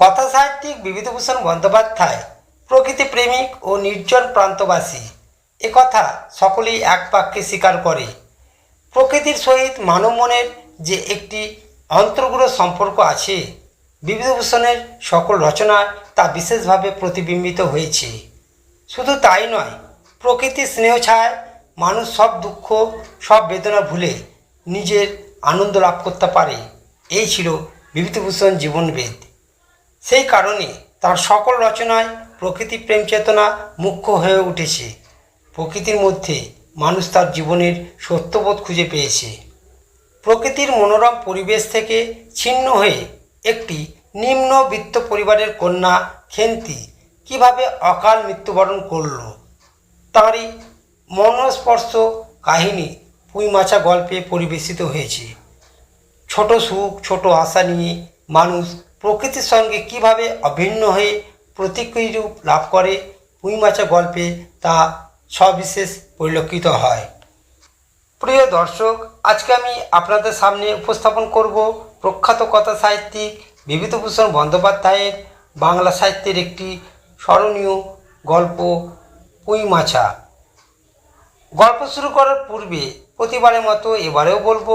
কথা সাহিত্যিক বিভূতিভূষণ বন্দ্যোপাধ্যায়, প্রকৃতি প্রেমিক ও নির্জন প্রান্তবাসী। একথা সকলেই এক বাক্যে স্বীকার করে। প্রকৃতির সহিত মানব মনের যে একটি অন্তর্গুলো সম্পর্ক আছে, বিভূতিভূষণের সকল রচনায় তা বিশেষভাবে প্রতিবিম্বিত হয়েছে। শুধু তাই নয়, প্রকৃতির স্নেহ ছায় মানুষ সব দুঃখ, সব বেদনা ভুলে নিজের আনন্দ লাভ করতে পারে। এই ছিল বিভূতিভূষণ জীবনবেদ। সেই কারণে তার সকল রচনায় প্রকৃতি প্রেম চেতনা মুখ্য হয়ে উঠেছে। প্রকৃতির মধ্যে মানুষ তার জীবনের সত্যবোধ খুঁজে পেয়েছে। প্রকৃতির মনোরম পরিবেশ থেকে ছিন্ন হয়ে একটি নিম্নবিত্ত পরিবারের কন্যা খেন্তি কীভাবে অকাল মৃত্যুবরণ করল, তাঁরই মনস্পর্শ কাহিনী পুঁইমাছা গল্পে পরিবেশিত হয়েছে। ছোট সুখ, ছোট আশা নিয়ে মানুষ প্রকৃতির সঙ্গে কীভাবে অভিন্ন হয়ে প্রতিক্রিয়া রূপ লাভ করে পুঁইমাচা গল্পে তা সবিশেষ পরিলক্ষিত হয়। প্রিয় দর্শক, আজকে আমি আপনাদের সামনে উপস্থাপন করব প্রখ্যাত কথা সাহিত্যিক বিভূতিভূষণ বন্দ্যোপাধ্যায়ের বাংলা সাহিত্যের একটি স্মরণীয় গল্প পুঁইমাছা গল্প শুরু করার পূর্বে প্রতিবারের মতো এবারেও বলব,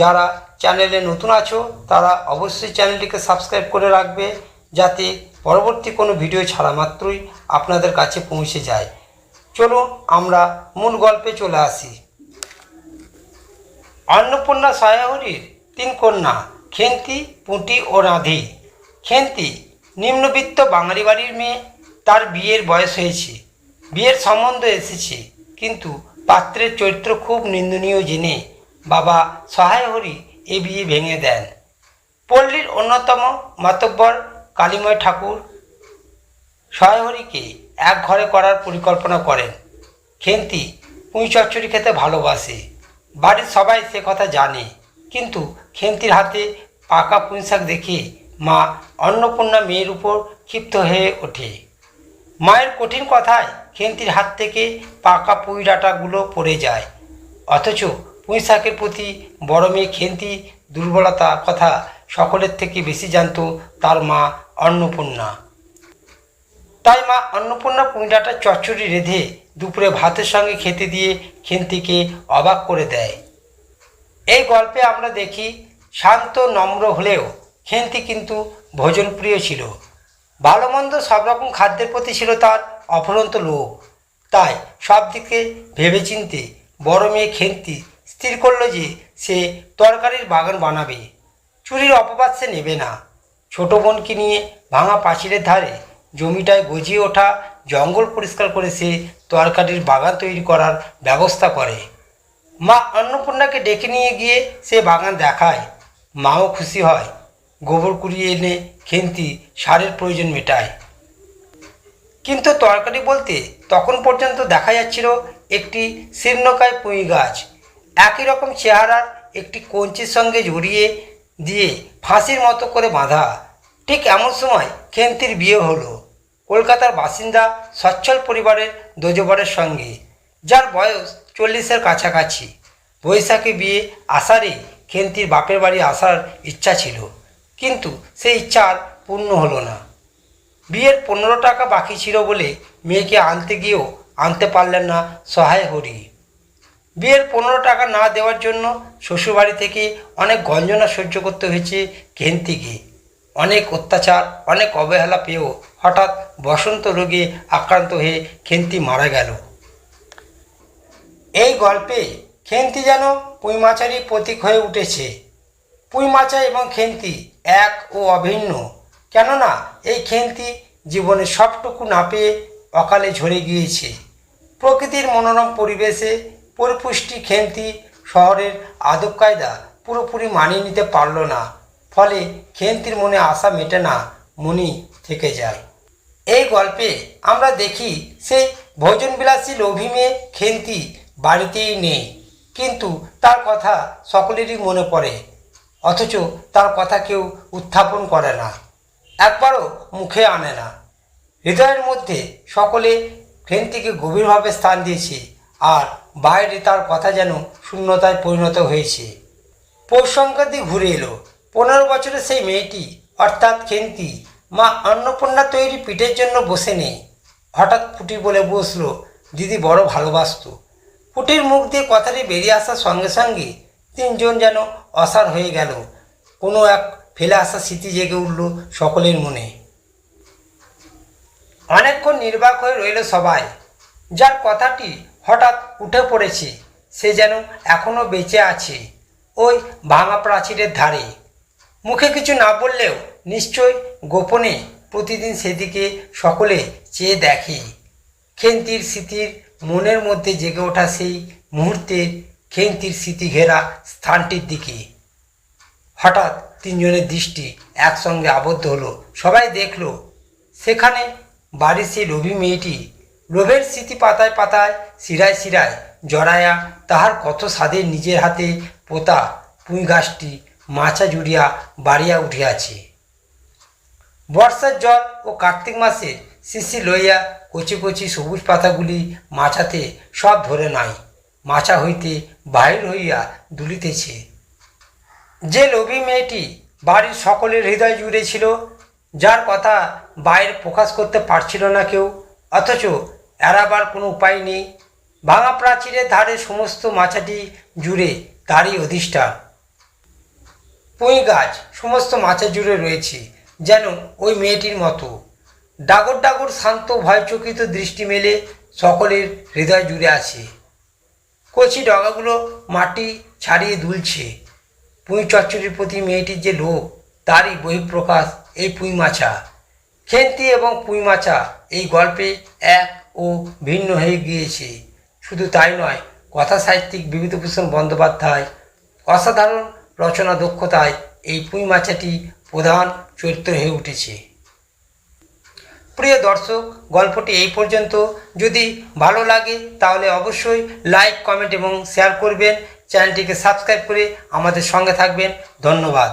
যারা চ্যানেলে নতুন আছো, তারা অবশ্যই চ্যানেলটিকে সাবস্ক্রাইব করে রাখবে যাতে পরবর্তী কোনো ভিডিও ছাড়া মাত্রই আপনাদের কাছে পৌঁছে যায়। চলুন আমরা মূল গল্পে চলে আসি। অন্নপূর্ণা সায়াহরির তিন কন্যা, খেন্তি, পুঁটি ও রাধি। খেন্তি নিম্নবিত্ত বাঙালি বাড়ির মেয়ে, তার বিয়ের বয়স হয়েছে। বিয়ের সম্বন্ধ এসেছে, কিন্তু পাত্রের চরিত্র খুব নিন্দনীয় জেনে বাবা সহায় হরি এ বিয়ে ভেঙে দেন। পল্লীর অন্যতম মাতব্বর কালীময় ঠাকুর সহায়হরিকে এক ঘরে করার পরিকল্পনা করেন। খেন্তি পুঁই চচ্চড়ি খেতে ভালোবাসে। বাড়ির সবাই সে কথা জানে। কিন্তু খেন্তির হাতে পাকা পুঁই শাক দেখে মা অন্নপূর্ণা মেয়ের উপর ক্ষিপ্ত হয়ে ওঠে। মায়ের কঠিন কথায় খেন্তির হাত থেকে পাকা পুঁই ডাঁটাগুলো পড়ে যায়। অথচ পুঁই শাকের প্রতি বড় মেয়ে খেন্তি দুর্বলতা কথা সকলের থেকে বেশি জানত তার মা অন্নপূর্ণা। তাই মা অন্নপূর্ণা পুঁইডাটা চচ্চড়ি রেঁধে দুপুরে ভাতের সঙ্গে খেতে দিয়ে খেন্তিকে অবাক করে দেয়। এই গল্পে আমরা দেখি, শান্ত, নম্র হলেও খেন্তি কিন্তু ভোজনপ্রিয় ছিল। ভালো মন্দ সব রকম খাদ্যের প্রতি ছিল তার অফুরন্ত লোভ। তাই সব দিকে ভেবেচিন্তে বড় মেয়ে খেন্তি স্থির করল যে সে তরকারির বাগান বানাবে। চুরির অপবাদ সে নেবে না। ছোট বোনকে নিয়ে ভাঙা পাঁচিলের ধারে জমিটায় গজিয়ে ওঠা জঙ্গল পরিষ্কার করে সে তরকারির বাগান তৈরি করার ব্যবস্থা করে। মা অন্নপূর্ণাকে ডেকে নিয়ে গিয়ে সে বাগান দেখায়। মাও খুশি হয়। গোবর কুড়িয়ে এনে খেন্তি সারের প্রয়োজন মেটায়। কিন্তু তরকারি বলতে তখন পর্যন্ত দেখা যাচ্ছিল একটি শীর্ণকায় পুঁই গাছ। একই রকম চেহারার একটি কঞ্চির সঙ্গে জড়িয়ে দিয়ে ফাঁসির মতো করে বাঁধা। ঠিক এমন সময় খেন্তির বিয়ে হলো। কলকাতার বাসিন্দা সচ্ছল পরিবারের দোজবরের সঙ্গে, যার বয়স চল্লিশের কাছাকাছি। বৈশাখে বিয়ে আসারে খেন্তির বাপের বাড়ি আসার ইচ্ছা ছিল, কিন্তু সেই ইচ্ছা আর পূর্ণ হলো না। বিয়ের পনেরো টাকা বাকি ছিল বলে মেয়েকে আনতে গিয়েও আনতে পারলেন না সহায় হরি। বিয়ের পনেরো টাকা না দেওয়ার জন্য শ্বশুরবাড়ি থেকে অনেক গঞ্জনা সহ্য করতে হয়েছে খেন্তিকে অনেক অত্যাচার, অনেক অবহেলা পেয়েও হঠাৎ বসন্ত রোগে আক্রান্ত হয়ে খেন্তি মারা গেল। এই গল্পে খেন্তি যেন পুঁইমাচারই প্রতীক হয়ে উঠেছে। পুঁইমাচা এবং খেন্তি এক ও অভিন্ন। কেননা এই খেন্তি জীবনে সবটুকু না পেয়ে অকালে ঝরে গিয়েছে। প্রকৃতির মনোরম পরিবেশে পরিপুষ্টি খেন্তি শহরের আদব কায়দা পুরোপুরি মানিয়ে নিতে পারল না। ফলে খেন্তির মনে আশা মেটে না, মনি থেকে যায়। এই গল্পে আমরা দেখি সেই ভোজনবিলাসী লোভী মেয়ে খেন্তি বাড়িতেই নেই। কিন্তু তার কথা সকলেরই মনে পড়ে, অথচ তার কথা কেউ উত্থাপন করে না, একবারও মুখে আনে না। হৃদয়ের মধ্যে সকলে খেন্তিকে গভীরভাবে স্থান দিয়েছে, আর বাইরে তার কথা যেন শূন্যতায় পরিণত হয়েছে। পৌষ সংক্রান্তি ঘুরে এলো। পনেরো বছরের সেই মেয়েটি, অর্থাৎ খেন্তি মা অন্নপূর্ণা তৈরি পিঠের জন্য বসে নেই। হঠাৎ পুটি বলে বসল, দিদি বড় ভালোবাসতো। পুটির মুখ দিয়ে কথাটি বেরিয়ে আসার সঙ্গে সঙ্গে তিনজন যেন অসার হয়ে গেল। কোনো এক ফেলে আসা স্মৃতি জেগে উঠল সকলের মনে। অনেকক্ষণ নির্বাক হয়ে রইল সবাই। যার কথাটি হঠাৎ উঠে পড়েছে। সে যেন এখনও বেঁচে আছে। ওই ভাঙা প্রাচীরের ধারে। মুখে কিছু না বললেও নিশ্চয় গোপনে প্রতিদিন সেদিকে সকলে চেয়ে দেখে। খেন্তির স্মৃতির মনের মধ্যে জেগে ওঠা সেই মুহূর্তের খেন্তির স্মৃতি ঘেরা স্থানটির দিকে। হঠাৎ তিনজনের দৃষ্টি একসঙ্গে আবদ্ধ হলো। সবাই দেখল, সেখানে বাড়ির সেই রবি মেয়েটি লোভের স্মৃতি পাতায় পাতায়, শিরায় শিরায় জড়ায়া তাহার কত স্বাদের নিজের হাতে পোতা পুঁই গাছটি মাছা জুড়িয়া বাড়িয়া উঠিয়াছে। বর্ষার জল ও কার্তিক মাসে শিশি লইয়া কচি কচি সবুজ পাতাগুলি মাছাতে সব ধরে নাই, মাছা হইতে বাহির হইয়া দুলিতেছে। যে লোভী মেয়েটি বাড়ির সকলের হৃদয় জুড়ে ছিল যার কথা বাইরে প্রকাশ করতে পারছিল না কেউ, অথচ এড়াবার কোনো উপায় নেই। ভাঙা প্রাচীরের ধারে সমস্ত মাছাটি জুড়ে তারই অধিষ্ঠান। পুঁই গাছ সমস্ত মাছা জুড়ে রয়েছে, যেন ওই মেয়েটির মতো। ডাগর ডাগর শান্ত, ভয়চকিত দৃষ্টি মেলে সকলের হৃদয় জুড়ে আছে। কচি ডগাগুলো মাটি ছাড়িয়ে দুলছে। পুঁই চচ্চড়ির প্রতি মেয়েটির যে লোভ, তারই বহিঃপ্রকাশ এই পুঁই মাছা। খেন্তি এবং পুঁই মাছা এই গল্পে এক ও ভিন্ন হয়ে গিয়েছে। শুধু তাই নয়, কথা সাহিত্যিক বিভূতিভূষণ বন্দ্যোপাধ্যায় অসাধারণ রচনা দক্ষতায় এই পুঁই মাছাটি প্রধান চরিত্র হয়ে উঠেছে। প্রিয় দর্শক, গল্পটি এই পর্যন্ত। যদি ভালো লাগে, তাহলে অবশ্যই লাইক, কমেন্ট এবং শেয়ার করবেন। চ্যানেলটিকে সাবস্ক্রাইব করে আমাদের সঙ্গে থাকবেন। ধন্যবাদ।